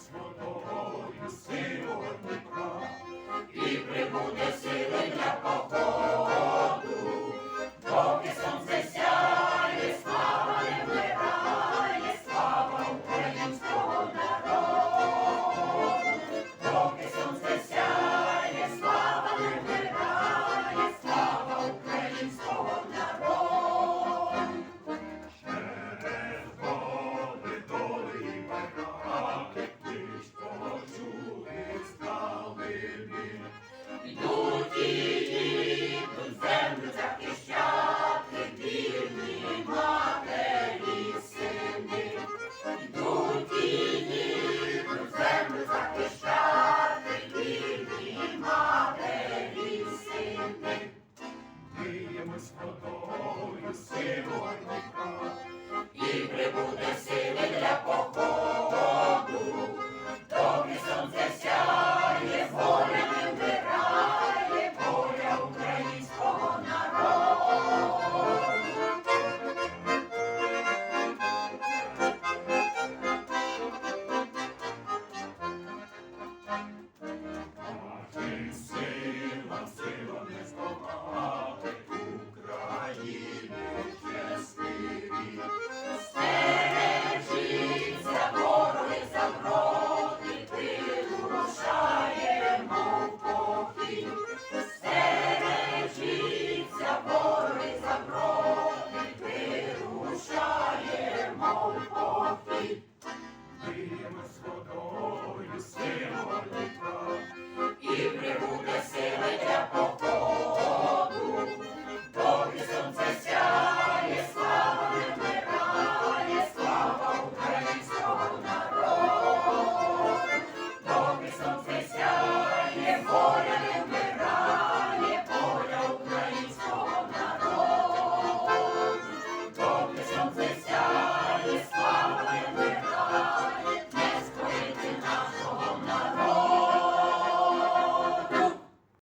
Christmas. Господь, сину одника, і прибуде син. holy for feet.